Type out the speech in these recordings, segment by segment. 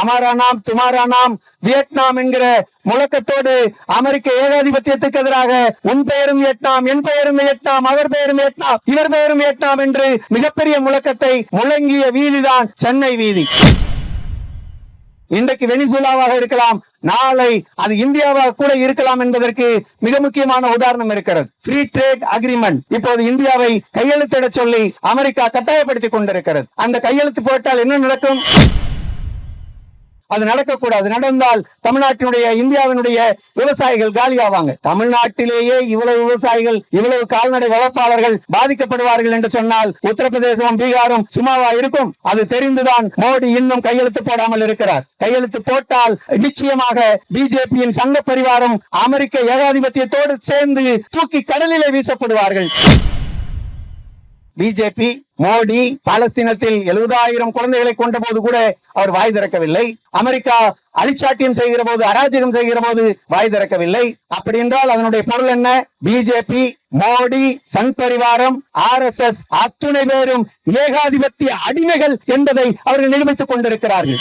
Amara நாம் துமாரா நாம் Vietnam என்கிற முழக்கத்தோடு அமெரிக்க ஏகாதிபத்தியத்துக்கு எதிராக உன் பெயரும் வியட்நாம் என் பெயரும் வியட்நாம் அவர் பெயரும் வியட்நாம் இவர் பெயரும் வியட்நாம் என்று மிகப்பெரிய முழக்கத்தை முழங்கிய வீதிதான் சென்னை வீதி. இன்றைக்கு வெனிசுலாவாக இருக்கலாம் நாளை அது இந்தியாவாக கூட இருக்கலாம் என்பதற்கு மிக முக்கியமான உதாரணம் இருக்கிறது. ஃப்ரீ ட்ரேட் அக்ரிமெண்ட் இப்போது இந்தியாவை கையெழுத்திட சொல்லி அமெரிக்கா கட்டாயப்படுத்திக் கொண்டிருக்கிறது. அந்த கையெழுத்து போட்டால் என்ன நடக்கும்? அது நடக்கக்கூடாது. நடந்தால் தமிழ்நாட்டினுடைய இந்தியாவினுடைய விவசாயிகள் காலியாவாங்க. தமிழ்நாட்டிலேயே இவ்வளவு விவசாயிகள் இவ்வளவு கால்நடை வளர்ப்பாளர்கள் பாதிக்கப்படுவார்கள் என்று சொன்னால் உத்தரப்பிரதேசமும் பீகாரும் சும்மாவா இருக்கும்? அது தெரிந்துதான் மோடி இன்னும் கையெழுத்து போடாமல் இருக்கிறார். கையெழுத்து போட்டால் நிச்சயமாக பிஜேபியின் சங்க பரிவாரம் அமெரிக்க ஏகாதிபத்தியத்தோடு சேர்ந்து தூக்கி கடலிலே வீசப்படுவார்கள். பிஜேபி மோடி பாலஸ்தீனத்தில் எழுபதாயிரம் குழந்தைகளை கொண்ட போது கூட அவர் வாய் திறக்கவில்லை. அமெரிக்கா அழிச்சாட்டியம் செய்கிற போது அராஜகம் செய்கிற போது வாய் திறக்கவில்லை. அப்படி என்றால் அதனுடைய பொருள் என்ன? பிஜேபி மோடி சங் பரிவாரம் ஆர் எஸ் எஸ் அத்துணை பேரும் ஏகாதிபத்திய அடிமைகள் என்பதை அவர்கள் நிரூபித்துக் கொண்டிருக்கிறார்கள்.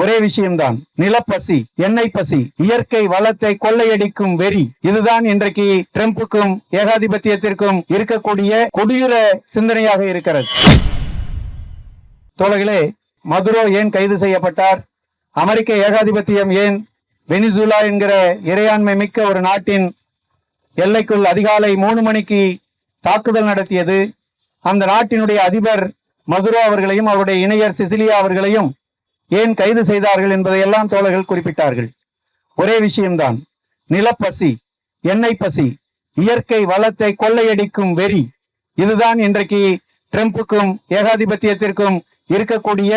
ஒரே விஷயம்தான். நிலப்பசி எண்ணெய் பசி இயற்கை வளத்தை கொள்ளையடிக்கும் வெறி. இதுதான் இன்றைக்கு ட்ரம்புக்கும் ஏகாதிபத்தியத்திற்கும் இருக்கக்கூடிய கொடியுற சிந்தனையாக இருக்கிறது. தோழர்களே மதுரோ ஏன் கைது செய்யப்பட்டார்? அமெரிக்க ஏகாதிபத்தியம் ஏன்? வெனிசுலா என்கிற இறையாண்மை மிக்க ஒரு நாட்டின் எல்லைக்குள் அதிகாலை மூணு மணிக்கு தாக்குதல் நடத்தியது. அந்த நாட்டினுடைய அதிபர் மதுரோ அவர்களையும் அவருடைய இணையர் சிசிலியா அவர்களையும் ஏன் கைது செய்தார்கள் என்பதையெல்லாம் தோழர்கள் குறிப்பிட்டார்கள். ஒரே விஷயம்தான் நிலப்பசி எண்ணெய் பசி இயற்கை வளத்தை கொள்ளையடிக்கும் வெறி இதுதான் இன்றைக்கு ட்ரம்புக்கும் ஏகாதிபத்தியத்திற்கும் இருக்கக்கூடிய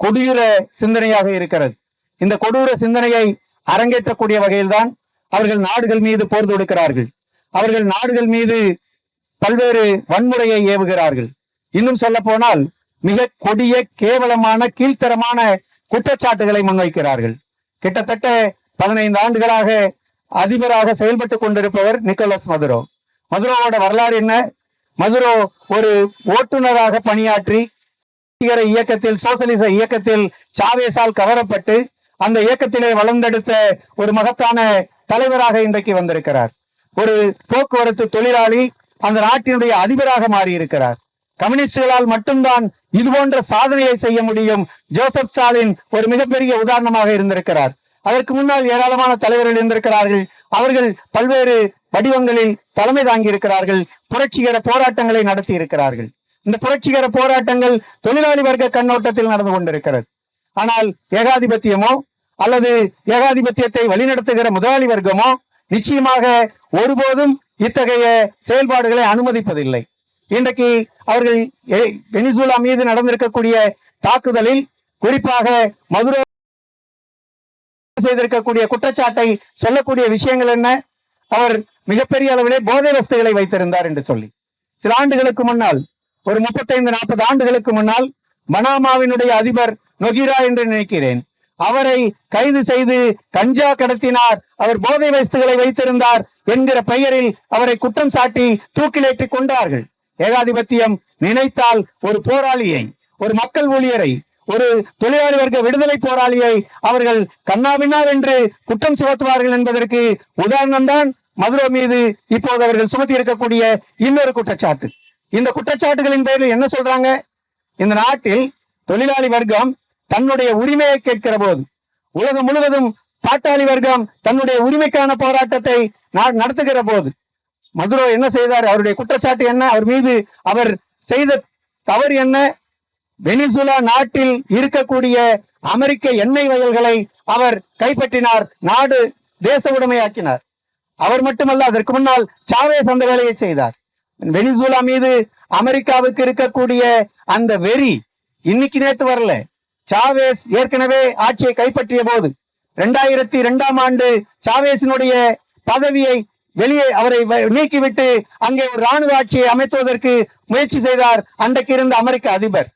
கொடூர சிந்தனையாக இருக்கிறது. இந்த கொடூர சிந்தனையை அரங்கேற்றக்கூடிய வகையில்தான் அவர்கள் நாடுகள் மீது போர் தொடுக்கிறார்கள். அவர்கள் நாடுகள் மீது பல்வேறு வன்முறையை ஏவுகிறார்கள். இன்னும் சொல்ல போனால் மிக கொடிய கேவலமான கீழ்த்தரமான குற்றச்சாட்டுகளை முன்வைக்கிறார்கள். கிட்டத்தட்ட பதினைந்து ஆண்டுகளாக அதிபராக செயல்பட்டுக் கொண்டிருப்பவர் நிக்கோலஸ் மதுரோ. மதுரோவோட வரலாறு என்ன? மதுரோ ஒரு ஓட்டுநராக பணியாற்றி இயக்கத்தில் சோசலிச இயக்கத்தில் சாவேசால் கவரப்பட்டு அந்த இயக்கத்திலே வளர்ந்தெடுத்த ஒரு மகத்தான தலைவராக இன்றைக்கு வந்திருக்கிறார். ஒரு போக்குவரத்து தொழிலாளி அந்த நாட்டினுடைய அதிபராக மாறியிருக்கிறார். கம்யூனிஸ்டுகளால் மட்டும்தான் இது போன்ற சாதனையை செய்ய முடியும். ஜோசப் ஸ்டாலின் ஒரு மிகப்பெரிய உதாரணமாக இருந்திருக்கிறார். அதற்கு முன்னால் ஏராளமான தலைவர்கள் இருந்திருக்கிறார்கள். அவர்கள் பல்வேறு வடிவங்களில் தலைமை தாங்கி இருக்கிறார்கள். புரட்சிகர போராட்டங்களை நடத்தி இருக்கிறார்கள். இந்த புரட்சிகர போராட்டங்கள் தொழிலாளி வர்க்க கண்ணோட்டத்தில் நடந்து கொண்டிருக்கிறது. ஆனால் ஏகாதிபத்தியமோ அல்லது ஏகாதிபத்தியத்தை வழிநடத்துகிற முதலாளி வர்க்கமோ நிச்சயமாக ஒருபோதும் இத்தகைய செயல்பாடுகளை அனுமதிப்பதில்லை. இன்றைக்கு அவர்கள் எ- வெனிசுலா மீது நடந்திருக்கக்கூடிய தாக்குதலில் குறிப்பாக மதுரை செய்திருக்கக்கூடிய குற்றச்சாட்டை சொல்லக்கூடிய விஷயங்கள் என்ன? அவர் மிகப்பெரிய அளவிலே போதை வஸ்துகளை வைத்திருந்தார் என்று சொல்லி. சில ஆண்டுகளுக்கு முன்னால் ஒரு முப்பத்தைந்து நாற்பது ஆண்டுகளுக்கு முன்னால் மனாமாவினுடைய அதிபர் நொகிரா என்று நினைக்கிறேன். அவரை கைது செய்து கஞ்சா கடத்தினார். அவர் போதை வஸ்துகளை வைத்திருந்தார் என்கிற பெயரில் அவரை குற்றம் சாட்டி தூக்கிலேற்றி கொண்டார்கள். ஏகாதிபத்தியம் நினைத்தால் ஒரு போராளியை ஒரு மக்கள் ஊழியரை ஒரு தொழிலாளி வர்க்க விடுதலை போராளியை அவர்கள் கண்ணாபின்னா என்று குற்றம் சுமத்துவார்கள் என்பதற்கு உதாரணம் தான் மதுரை மீது இப்போது அவர்கள் சுமத்தி இருக்கக்கூடிய இன்னொரு குற்றச்சாட்டு. இந்த குற்றச்சாட்டுகளின் பேரில் என்ன சொல்றாங்க? இந்த நாட்டில் தொழிலாளி வர்க்கம் தன்னுடைய உரிமையை கேட்கிற போது உலகம் முழுவதும் பாட்டாளி வர்க்கம் தன்னுடைய உரிமைக்கான போராட்டத்தை நடத்துகிற போது மதுரோ என்ன செய்தார்? அவருடைய குற்றச்சாட்டு என்ன? அவர் மீது அவர் செய்த தவறு என்ன? வெனிசுலா நாட்டில் இருக்கக்கூடிய அமெரிக்க எண்ணெய் வயல்களை அவர் கைப்பற்றினார் நாடு தேச உடைமையாக்கினார். அவர் மட்டுமல்ல அதற்கு முன்னால் சாவேஸ் அந்த வேலையை செய்தார். வெனிசுலா மீது அமெரிக்காவுக்கு இருக்கக்கூடிய அந்த வெறி இன்னைக்கு நேத்து வரல. சாவேஸ் ஏற்கனவே ஆட்சியை கைப்பற்றிய போது இரண்டாயிரத்தி இரண்டாம் ஆண்டு சாவேசினுடைய பதவியை வெளியே அவரை நீக்கிவிட்டு அங்கே ஒரு ராணுவ ஆட்சியை அமைத்துவதற்கு முயற்சி செய்தார் அன்றைக்கு இருந்த அமெரிக்க அதிபர்.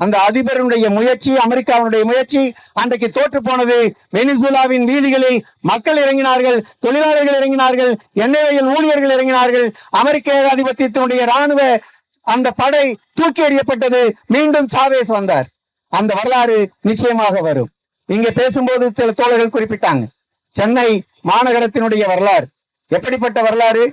அந்த அதிபருடைய முயற்சி அமெரிக்காவினுடைய முயற்சி அன்றைக்கு தோற்று போனது. வெனிசுலாவின் வீதிகளில் மக்கள் இறங்கினார்கள் தொழிலாளர்கள் இறங்கினார்கள் எண்ணெயில் ஊழியர்கள் இறங்கினார்கள். அமெரிக்க ஏகாதிபத்தியத்தினுடைய ராணுவ அந்த படை தூக்கி எறியப்பட்டது. மீண்டும் சாவேஸ் வந்தார். அந்த வரலாறு நிச்சயமாக வரும். இங்கே பேசும்போது சில தோழர்கள் குறிப்பிட்டாங்க. சென்னை மாநகரத்தினுடைய வரலாறு. எப்படிப்பட்ட வரலாறு?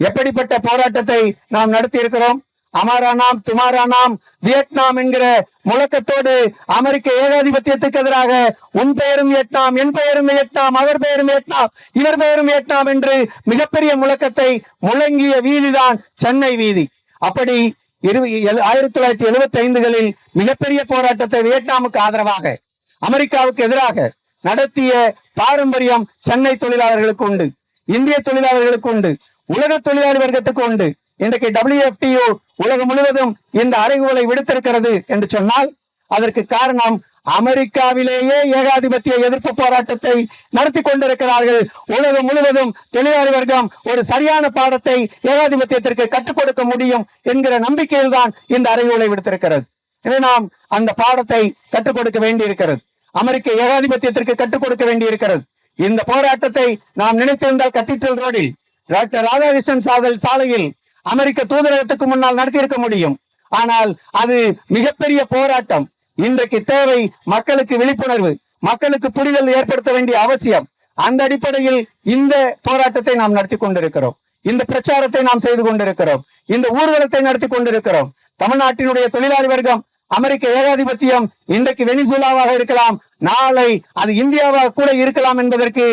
எப்படிப்பட்ட போராட்டத்தை நாம் நடத்தி இருக்கிறோம் அமாரானாம் துமாரானாம் வியட்நாம் என்கிற முழக்கத்தோடு அமெரிக்க ஏகாதிபத்தியத்துக்கு எதிராக உன் பெயரும் வியட்நாம் என் பெயரும் வியட்நாம் அவர் பெயரும் வியட்நாம் இவர் பெயரும் வியட்நாம் என்று மிகப்பெரிய முழக்கத்தை முழங்கிய வீதிதான் சென்னை வீதி. அப்படி இருபது ஆயிரத்தி தொள்ளாயிரத்தி எழுபத்தி ஐந்துகளில் மிகப்பெரிய போராட்டத்தை வியட்நாமுக்கு ஆதரவாக அமெரிக்காவுக்கு எதிராக நடத்திய பாரம்பரியம் சென்னை தொழிலாளர்களுக்கு உண்டு. இந்திய தொழிலாளர்களுக்கு உண்டு உலக தொழிலாளி வர்க்கத்துக்கு உண்டு. இன்றைக்கு WFTO உலகம் முழுவதும் இந்த அறைகூலை விடுத்திருக்கிறது என்று சொன்னால் அதற்கு காரணம் அமெரிக்காவிலேயே ஏகாதிபத்திய எதிர்ப்பு போராட்டத்தை நடத்தி கொண்டிருக்கிறார்கள். உலகம் முழுவதும் தொழிலாளி வர்க்கம் ஒரு சரியான பாடத்தை ஏகாதிபத்தியத்திற்கு கற்றுக் கொடுக்க முடியும் என்கிற நம்பிக்கையில் தான் இந்த அறைகூலை விடுத்திருக்கிறது. எனவே நாம் அந்த பாடத்தை கற்றுக் கொடுக்க வேண்டியிருக்கிறது. அமெரிக்க ஏகாதிபத்தியத்திற்கு கற்றுக் கொடுக்க வேண்டியிருக்கிறது. இந்த போராட்டத்தை நாம் நினைத்திருந்தால் கத்தீட்ரல் ரோடில் டாக்டர் ராதாகிருஷ்ணன் சாதல் சாலையில் அமெரிக்க தூதரகத்துக்கு முன்னால் நடத்தியிருக்க முடியும். ஆனால் அது மிகப்பெரிய போராட்டம். இன்றைக்கு தேவை மக்களுக்கு விழிப்புணர்வு மக்களுக்கு புரிதல் ஏற்படுத்த வேண்டிய அவசியம். அந்த அடிப்படையில் இந்த போராட்டத்தை நாம் நடத்தி கொண்டிருக்கிறோம். இந்த பிரச்சாரத்தை நாம் செய்து கொண்டிருக்கிறோம். இந்த ஊர்வலத்தை நடத்தி கொண்டிருக்கிறோம். தமிழ்நாட்டினுடைய தொழிலாளி வர்க்கம் அமெரிக்க ஏகாதிபத்தியம் இன்றைக்கு வெனிசுலாவாக இருக்கலாம். நாளை அது இந்தியாவாக கூட இருக்கலாம் என்பதற்கு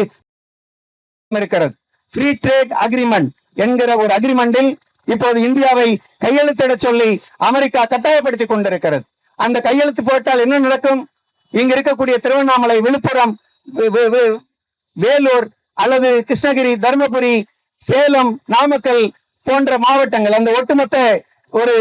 இருக்கிறது. ஃப்ரீ ட்ரேட் அக்ரிமெண்ட் என்கிற ஒரு அக்ரிமெண்டில் இப்போது இந்தியாவை கையெழுத்திட சொல்லி அமெரிக்கா கட்டாயப்படுத்தி கொண்டிருக்கிறது. அந்த கையெழுத்து போட்டால் என்ன நடக்கும்? இங்க இருக்கக்கூடிய திருவண்ணாமலை விழுப்புரம் வேலூர் அல்லது கிருஷ்ணகிரி தருமபுரி சேலம் நாமக்கல் போன்ற மாவட்டங்கள். அந்த ஒட்டுமொத்த ஒரு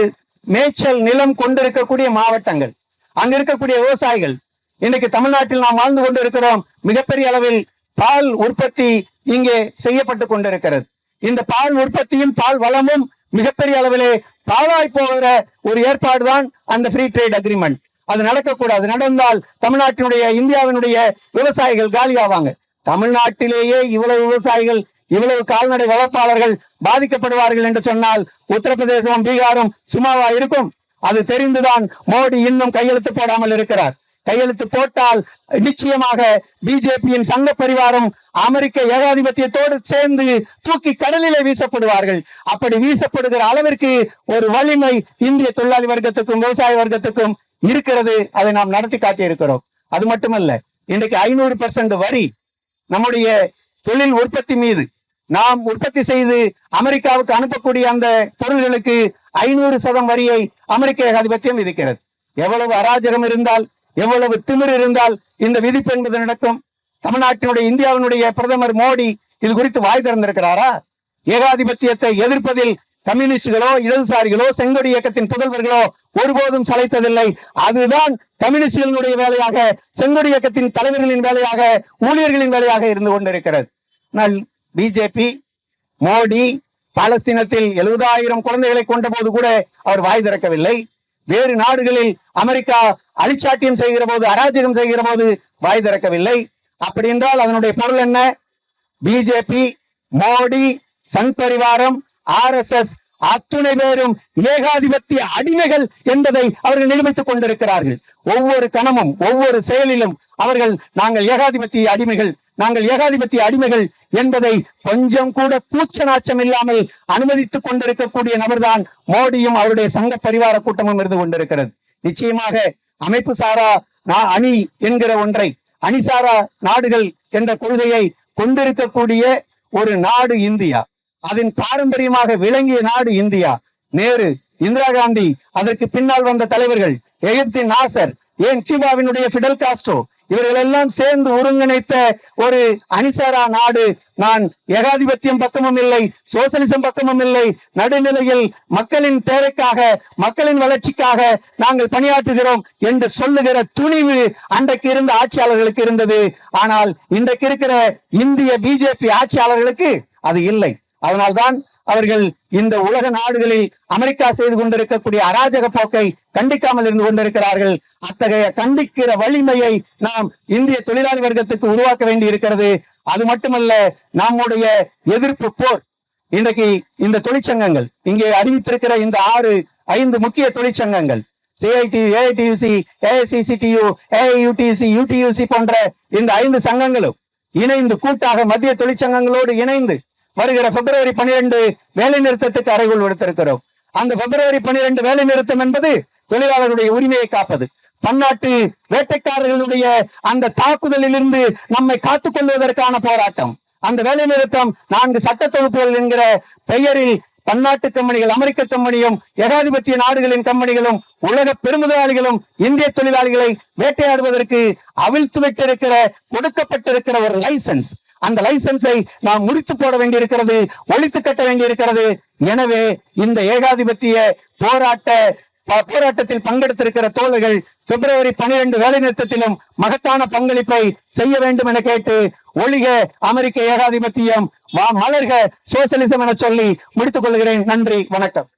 மேய்ச்சல் நிலம் கொண்டிருக்கக்கூடிய மாவட்டங்கள் அங்க இருக்கக்கூடிய விவசாயிகள் இன்னைக்கு தமிழ்நாட்டில் நாம் வாழ்ந்து கொண்டு இருக்கிறோம் மிகப்பெரிய அளவில் பால் உற்பத்தி இங்கே செய்யப்பட்டு கொண்டிருக்கிறது. இந்த பால் உற்பத்தியும் பால் வளமும் மிகப்பெரிய அளவிலே பாழாய் போகிற ஒரு ஏற்பாடுதான் அந்த ஃப்ரீ ட்ரேட் அக்ரிமெண்ட் அது நடக்கக்கூடாது. நடந்தால் தமிழ்நாட்டினுடைய இந்தியாவினுடைய விவசாயிகள் காலியாவாங்க. தமிழ்நாட்டிலேயே இவ்வளவு விவசாயிகள் இவ்வளவு கால்நடை வளர்ப்பாளர்கள் பாதிக்கப்படுவார்கள் என்று சொன்னால் உத்தரப்பிரதேசமும் பீகாரும் சும்மாவா இருக்கும்? அது தெரிந்துதான் மோடி இன்னும் கையெழுத்து போடாமல் இருக்கிறார். கையெழுத்து போட்டால் நிச்சயமாக பிஜேபியின் சங்க பரிவாரம் அமெரிக்க ஏகாதிபத்தியத்தோடு சேர்ந்து தூக்கி கடலிலே வீசப்படுவார்கள். அப்படி வீசப்படுகிற அளவிற்கு ஒரு வலிமை இந்திய தொழிலாளி வர்க்கத்துக்கும் விவசாய வர்க்கத்துக்கும் இருக்கிறது. அதை நாம் நடத்தி காட்டி இருக்கிறோம் அது மட்டுமல்ல இன்றைக்கு ஐநூறு பெர்சன்ட் வரி நம்முடைய தொழில் உற்பத்தி மீது நாம் உற்பத்தி செய்து அமெரிக்காவுக்கு அனுப்பக்கூடிய அந்த பொருள்களுக்கு ஐநூறு சதம் வரியை அமெரிக்க ஏகாதிபத்தியம் விதிக்கிறது. எவ்வளவு அராஜகம் இருந்தால் எவ்வளவு திமிர் இருந்தால் இந்த விதிப்பு என்பது நடக்கும். தமிழ்நாட்டினுடைய இந்தியாவினுடைய பிரதமர் மோடி இது குறித்து வாய் திறந்திருக்கிறாரா? ஏகாதிபத்தியத்தை எதிர்ப்பதில் கம்யூனிஸ்டுகளோ இடதுசாரிகளோ செங்கொடி இயக்கத்தின் புதல்வர்களோ ஒருபோதும் சளைத்ததில்லை. அதுதான் கம்யூனிஸ்டுகளினுடைய வேலையாக செங்கொடி இயக்கத்தின் தலைவர்களின் வேலையாக ஊழியர்களின் வேலையாக இருந்து கொண்டிருக்கிறது. பிஜேபி மோடி பாலஸ்தீனத்தில் எழுபதாயிரம் குழந்தைகளை கொண்ட போது கூட அவர் வாய் திறக்கவில்லை. வேறு நாடுகளில் அமெரிக்கா அழிச்சாட்டியம் செய்கிற போது அராஜகம் செய்கிற போது வாய் திறக்கவில்லை. அப்படி என்றால் அதனுடைய பொருள் என்ன? பிஜேபி மோடி சங் பரிவாரம் ஆர் எஸ் எஸ் அத்துணை பேரும் ஏகாதிபத்திய அடிமைகள் என்பதை அவர்கள் நிரூபித்துக் கொண்டிருக்கிறார்கள். ஒவ்வொரு கணமும் ஒவ்வொரு செயலிலும் அவர்கள் நாங்கள் ஏகாதிபத்திய அடிமைகள் நாங்கள் ஏகாதிபத்திய அடிமைகள் என்பதை கொஞ்சம் கூட கூச்ச நாச்சம் இல்லாமல் அனுமதித்துக் கொண்டிருக்கக்கூடிய நபர்தான் மோடியும் அவருடைய சங்க பரிவார கூட்டமும் இருந்து கொண்டிருக்கிறது. நிச்சயமாக அமைப்பு சாரா அணி என்கிற ஒன்றை அணிசாரா நாடுகள் என்ற கொள்கையை கொண்டிருக்கக்கூடிய ஒரு நாடு இந்தியா. அதன் பாரம்பரியமாக விளங்கிய நாடு இந்தியா. நேரு இந்திரா காந்தி அதற்கு பின்னால் வந்த தலைவர்கள் எகிப்தின் நாசர் ஏன் கியூபாவினுடைய பிடல் காஸ்ட்ரோ இவர்களெல்லாம் சேர்ந்து ஒருங்கிணைத்த ஒரு அணிசாரா நாடு. நான் ஏகாதிபத்தியம் பக்கமும் இல்லை சோசலிசம் பக்கமும் இல்லை. நடுநிலையில் மக்களின் தேவைக்காக மக்களின் வளர்ச்சிக்காக நாங்கள் பணியாற்றுகிறோம் என்று சொல்லுகிற துணிவு அன்றைக்கு இருந்த ஆட்சியாளர்களுக்கு இருந்தது. ஆனால் இன்றைக்கு இருக்கிற இந்திய பிஜேபி ஆட்சியாளர்களுக்கு அது இல்லை. அதனால்தான் அவர்கள் இந்த உலக நாடுகளில் அமெரிக்கா செய்து கொண்டிருக்கக்கூடிய அராஜக போக்கை கண்டிக்காமல் இருந்து கொண்டிருக்கிறார்கள். அத்தகைய கண்டிக்கிற வலிமையை நாம் இந்திய தொழிலாளி வர்க்கத்துக்கு உருவாக்க வேண்டி இருக்கிறது. அது மட்டுமல்ல நம்முடைய எதிர்ப்பு போர். இன்றைக்கு இந்த தொழிற்சங்கங்கள் இங்கே அறிவித்திருக்கிற இந்த ஆறு ஐந்து முக்கிய தொழிற்சங்கங்கள் CITU AITUC AICCTU AIUTUC UTUC போன்ற இந்த ஐந்து சங்கங்களும் இணைந்து கூட்டாக மத்திய தொழிற்சங்கங்களோடு இணைந்து வருகிற பிப்ரவரி பனிரெண்டு வேலை நிறுத்தத்துக்கு அறைகுள் விடுத்திருக்கிறோம். அந்த பிப்ரவரி பனிரெண்டு வேலை நிறுத்தம் என்பது தொழிலாளர்களுடைய உரிமையை காப்பது. பன்னாட்டு வேட்டைக்காரர்களுடைய அந்த தாக்குதலில் இருந்து நம்மை காத்துக் கொள்வதற்கான போராட்டம். அந்த வேலை நிறுத்தம் நான்கு சட்ட தொகுப்புகள் என்கிற பெயரில் பன்னாட்டு கம்பெனிகள் அமெரிக்க கம்பெனியும் ஏகாதிபத்திய நாடுகளின் கம்பெனிகளும் உலக பெருமுதலாளிகளும் இந்திய தொழிலாளிகளை வேட்டையாடுவதற்கு அவிழ்த்து விட்டிருக்கிற கொடுக்கப்பட்டிருக்கிற ஒரு லைசன்ஸ். அந்த லைசன்ஸை நாம் முடித்து போட வேண்டியிருக்கிறது ஒழித்து கட்ட வேண்டியிருக்கிறது. எனவே இந்த ஏகாதிபத்திய போராட்ட போராட்டத்தில் பங்கெடுத்திருக்கிற தோழர்கள் பிப்ரவரி பனிரெண்டு வேலை நிறுத்தத்திலும் மகத்தான பங்களிப்பை செய்ய வேண்டும் என கேட்டு ஒழிக அமெரிக்க ஏகாதிபத்தியம். மலர்க சோசியலிசம் என சொல்லி முடித்துக் கொள்கிறேன். நன்றி வணக்கம்.